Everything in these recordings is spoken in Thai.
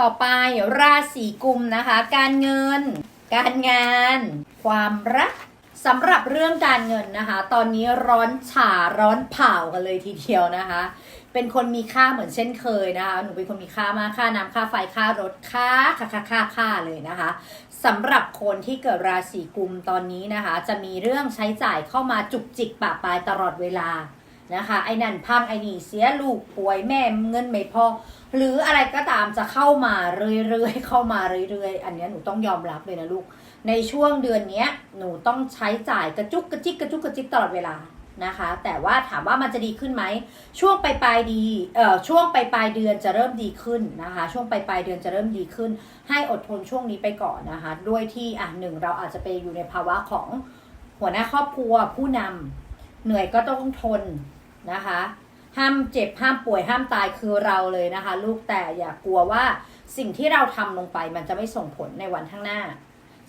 ต่อไปราศีกุมนะคะ การเงิน การงาน ความรักสำหรับเรื่องการเงินนะคะ ตอนนี้ร้อนฉ่าร้อนเผากันเลยทีเดียวนะคะ เป็นคนมีค่าเหมือนเช่นเคยนะคะ หนูเป็นคนมีค่ามากค่าน้ำค่าไฟค่ารถค่าค่าค่าค่าค่าเลยนะคะสำหรับคนที่เกิดราศีกุมตอนนี้นะคะ จะมีเรื่องใช้จ่ายเข้ามาจุกจิกปะปายตลอดเวลา นะคะ ไอ้นั่นพังไอ้นี่เสียลูกป่วยแม่เงินไม่พอ หรืออะไรก็ตามจะเข้ามาเรื่อยๆเข้ามาเรื่อยๆ อันนี้หนูต้องยอมรับเลยนะลูก ในช่วงเดือนนี้หนูต้องใช้จ่ายกระจุกกระจิกกระจุกกระจิกตลอดเวลานะคะ แต่ว่าถามว่ามันจะดีขึ้นไหม ช่วงปลายปลายๆดีเอ่อช่วงปลายปลายเดือนจะเริ่มดีขึ้นนะคะ ช่วงปลายปลายๆเดือนจะเริ่มดีขึ้น ให้อดทนช่วงนี้ไปก่อนนะคะ ด้วยที่อะหนึ่งเราอาจจะไปอยู่ในภาวะของหัวหน้าครอบครัวผู้นำเหนื่อยก็ต้องทน นะคะ ห้ามเจ็บห้ามป่วยห้ามตายคือเราเลยนะคะ ลูกแต่อย่ากลัวว่าสิ่งที่เราทำลงไปมันจะไม่ส่งผลในวันข้างหน้า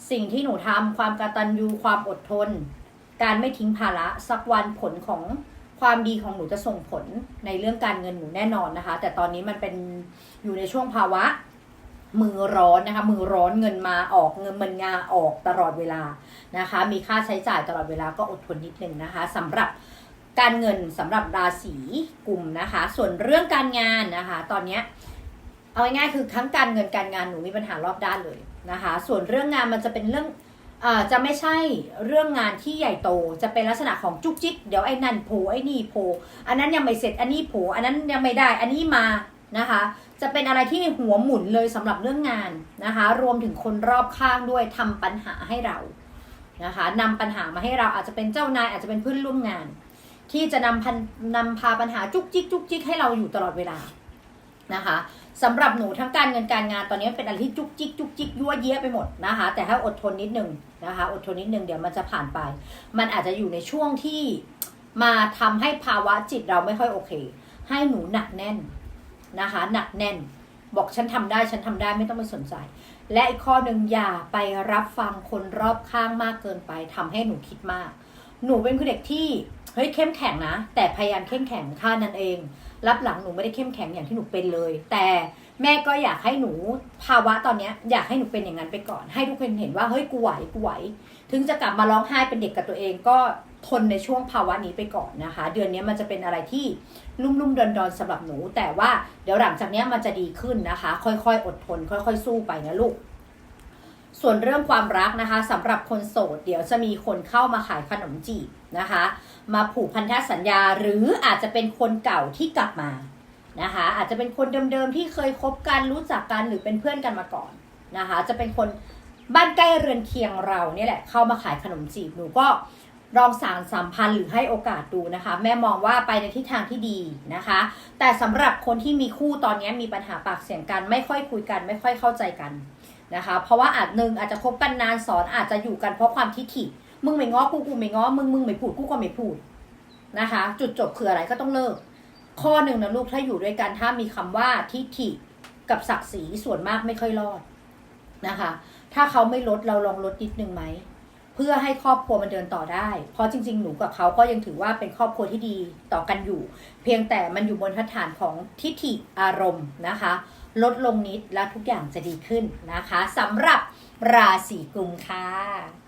สิ่งที่หนูทำความกตัญญูความอดทน การไม่ทิ้งภาระสักวันผลของความดีของหนูจะส่งผลในเรื่องการเงินหนูแน่นอนนะคะ แต่ตอนนี้มันเป็นอยู่ในช่วงภาวะมือร้อนนะคะ มือร้อนเงินมาออกเงินมันงาออกตลอดเวลานะคะ มีค่าใช้จ่ายตลอดเวลาก็อดทนนิดนึงนะคะสำหรับ การเงินสำหรับราศีกลุ่มนะคะ ส่วนเรื่องการงานนะคะ ตอนเนี้ยเอาง่ายๆคือทั้งการเงินการงานหนูมีปัญหารอบด้านเลยนะคะ ส่วนเรื่องงานมันจะเป็นเรื่องอจะไม่ใช่เรื่องงานที่ใหญ่โตจะเป็นลักษณะของจุกจิกเดี๋ยวไอ้นั่นโผล่ไอ้นี่โผล่อันนั้นยังไม่เสร็จอันนี้โผล่อันนั้นยังไม่ได้อันนี้มานะคะ จะเป็นอะไรที่หัวหมุนเลยสำหรับเรื่องงานนะคะ รวมถึงคนรอบข้างด้วยทำปัญหาให้เรานะคะนำปัญหามาให้เราอาจจะเป็นเจ้านายอาจจะเป็นเพื่อนร่วมงาน ที่จะนำพันนำพาปัญหาจุกจิกจุกจิกให้เราอยู่ตลอดเวลานะคะสำหรับหนูทั้งการเงินการงานตอนนี้เป็นอะไรที่จุกจิกจุกจิกยั่วเย้ไปหมดนะคะ แต่ถ้าอดทนนิดนึงนะคะ อดทนนิดนึงเดี๋ยวมันจะผ่านไป มันอาจจะอยู่ในช่วงที่มาทำให้ภาวะจิตเราไม่ค่อยโอเค ให้หนูหนักแน่นนะคะ หนักแน่น บอกฉันทำได้ฉันทำได้ไม่ต้องไปสนใจ และอีกข้อหนึ่งอย่าไปรับฟังคนรอบข้างมากเกินไปทำให้หนูคิดมาก หนูเป็นคนเด็กที่ เฮ้ยเข้มแข็งนะ แต่พยายามเข้มแข็งค่านั้นเอง รับหลังหนูไม่ได้เข้มแข็งอย่างที่หนูเป็นเลย แต่แม่ก็อยากให้หนูภาวะตอนเนี้ยอยากให้หนูเป็นอย่างนั้นไปก่อน ให้ทุกคนเห็นว่าเฮ้ยกูไหวกูไหว ถึงจะกลับมาร้องไห้เป็นเด็กกับตัวเองก็ทนในช่วงภาวะนี้ไปก่อนนะคะ เดือนนี้มันจะเป็นอะไรที่ลุ่มลุ่มดอนดอนสำหรับหนู แต่ว่าเดี๋ยวหลังจากนี้มันจะดีขึ้นนะคะ ค่อยๆ อดทน ค่อย ๆ สู้ไปนะลูก ส่วนเรื่องความรักนะคะสำหรับคนโสด เดี๋ยวจะมีคนเข้ามาขายขนมจีบนะคะ มาผูกพันธสัญญาหรืออาจจะเป็นคนเก่าที่กลับมานะคะ อาจจะเป็นคนเดิมๆที่เคยคบกันรู้จักกันหรือเป็นเพื่อนกันมาก่อนนะคะ จะเป็นคนบ้านใกล้เรือนเคียงเราเนี่ยแหละเข้ามาขายขนมจีบหนูก็ลองสารสัมพันธ์หรือให้โอกาสดูนะคะ แม่มองว่าไปในทิศทางที่ดีนะคะ แต่สำหรับคนที่มีคู่ตอนนี้มีปัญหาปากเสียงกัน ไม่ค่อยคุยกัน ไม่ค่อยเข้าใจกัน นะคะ เพราะว่าอาจหนึ่งอาจจะคบกันนานสอนอาจจะอยู่กันเพราะความทิฐิ มึงไม่ง้อกูกูไม่ง้อมึงมึงไม่พูดกูก็ไม่พูดนะคะ จุดจบคืออะไรก็ต้องเลิก ข้อหนึ่งนะลูกถ้าอยู่ด้วยกันถ้ามีคำว่าทิฐิกับศักดิ์ศรีส่วนมากไม่ค่อยรอดนะคะ ถ้าเขาไม่ลดเราลองลดนิดนึงไหม พื่อให้ครอบครัวมันเดินต่อได้ เพราะจริง ๆ หนูกับเขาก็ยังถือว่าเป็นครอบครัวที่ดีต่อกันอยู่ เพียงแต่มันอยู่บนพื้นฐานของทิฏฐิอารมณ์นะคะ ลดลงนิดแล้วทุกอย่างจะดีขึ้นนะคะสำหรับราศีกุมค่ะ